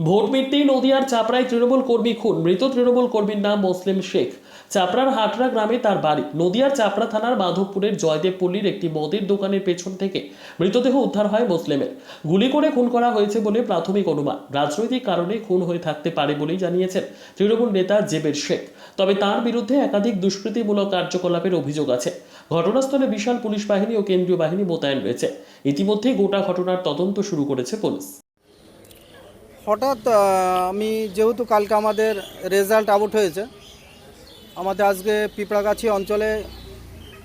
Vote মিটতেই নদিয়ার চাপড়ায় তৃণমূল কর্মী খুন। মৃত তৃণমূল কর্মীর নাম মুসলিম শেখ। চাপড়ার হাটরা গ্রামে তার বাড়ি। নদিয়ার চাপড়া থানার মাধবপুরের জয়দেব পল্লীর একটি মদের দোকানের পেছন থেকে মৃতদেহ উদ্ধার হয় মুসলিমের। গুলি করে খুন করা হয়েছে বলে প্রাথমিক অনুমান। রাজনৈতিক কারণে খুন হয়ে থাকতে পারে বলেই জানিয়েছেন তৃণমূল নেতা জেবের শেখ। তবে তার বিরুদ্ধে একাধিক দুষ্কৃতিমূলক কার্যকলাপের অভিযোগ আছে। ঘটনাস্থলে বিশাল পুলিশ বাহিনী ও কেন্দ্রীয় বাহিনী মোতায়েন রয়েছে। ইতিমধ্যেই গোটা ঘটনার তদন্ত শুরু করেছে পুলিশ। হঠাৎ আমি যেহেতু কালকে আমাদের রেজাল্ট আউট হয়েছে, আমাদের আজকে পিঁপড়াগাছি অঞ্চলে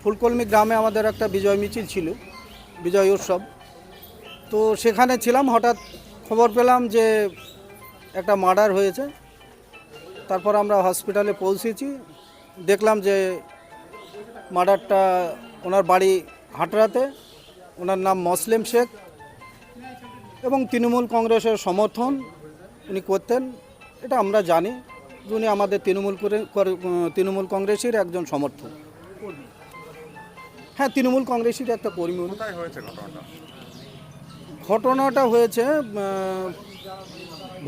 ফুলকলমি গ্রামে আমাদের একটা বিজয় মিছিল ছিল, বিজয় উৎসব। তো সেখানে ছিলাম, হঠাৎ খবর পেলাম যে একটা মার্ডার হয়েছে। তারপর আমরা হসপিটালে পৌঁছেছি, দেখলাম যে মার্ডারটা ওনার বাড়ি হাটরাতে, ওনার নাম মসলিম শেখ। এবং তৃণমূল কংগ্রেসের সমর্থন উনি করতেন এটা আমরা জানি। উনি আমাদের তৃণমূল তৃণমূল কংগ্রেসের একজন সমর্থক। হ্যাঁ তৃণমূল কংগ্রেসের একটা কর্মী ঘটনাটা? হয়েছে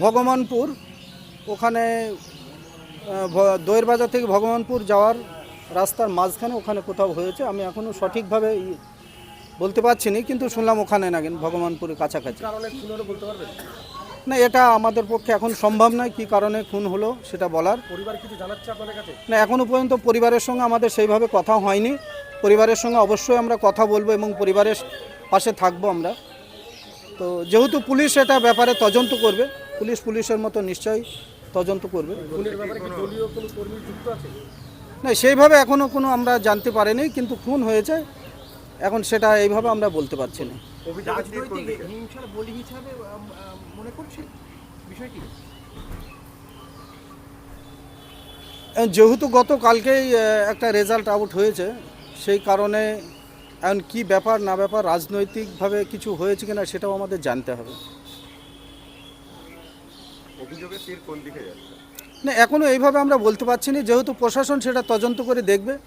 ভগবানপুর। ওখানে দইয়ের বাজার থেকে ভগবানপুর যাওয়ার রাস্তার মাঝখানে ওখানে কোথাও হয়েছে। আমি এখনও সঠিকভাবে বলতে পারছি না কিন্তু শুনলাম ওখানে না কিন্তু ভগবানপুরের কাছাকাছি। না এটা আমাদের পক্ষে এখন সম্ভব নয় কি কারণে খুন হলো সেটা বলার। পরিবার কিছু জানাচ্ছে আপনাদের কাছে? না এখনও পর্যন্ত পরিবারের সঙ্গে আমাদের সেইভাবে কথা হয়নি। পরিবারের সঙ্গে অবশ্যই আমরা কথা বলব এবং পরিবারের পাশে থাকব আমরা। তো যেহেতু পুলিশ এটা ব্যাপারে তদন্ত করবে পুলিশ পুলিশের মতো নিশ্চয়ই তদন্ত করবে। না সেইভাবে এখনও কোনো আমরা জানতে পারিনি কিন্তু খুন হয়েছে। এখন সেটা এইভাবে আমরা বলতে পারছি না। মনে যেহেতু গতকালকেই আহ, একটা রেজাল্ট আউট হয়েছে সেই কারণে এখন কি ব্যাপার না ব্যাপার রাজনৈতিকভাবে কিছু হয়েছে কিনা সেটাও আমাদের জানতে হবে। অভিযোগের তীর কোন দিকে যাচ্ছে? না এখনও এইভাবে আমরা বলতে পারছি না যেহেতু প্রশাসন সেটা তদন্ত করে দেখবে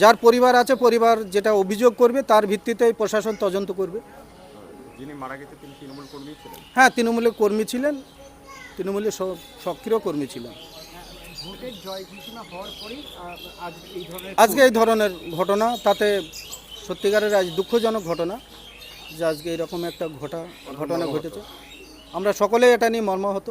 যার পরিবার আছে পরিবার যেটা অভিযোগ করবে তার ভিত্তিতে প্রশাসন তদন্ত করবে। যিনি মারা গেছে তিনি তৃণমূল কর্মী ছিলেন? হ্যাঁ তৃণমূলের কর্মী ছিলেন। তৃণমূলের সক্রিয় কর্মী ছিলেন। ভোটের জয় ঘোষণা হওয়ার পরেই আহ, আজ এই ধরনের আজকে এই ধরনের ঘটনা তাতে সত্যিকারের আজ দুঃখজনক ঘটনা যে আজকে এরকম একটা ঘটা ঘটনা ঘটেছে। আমরা সকলেই এটা নিয়ে মর্মাহত।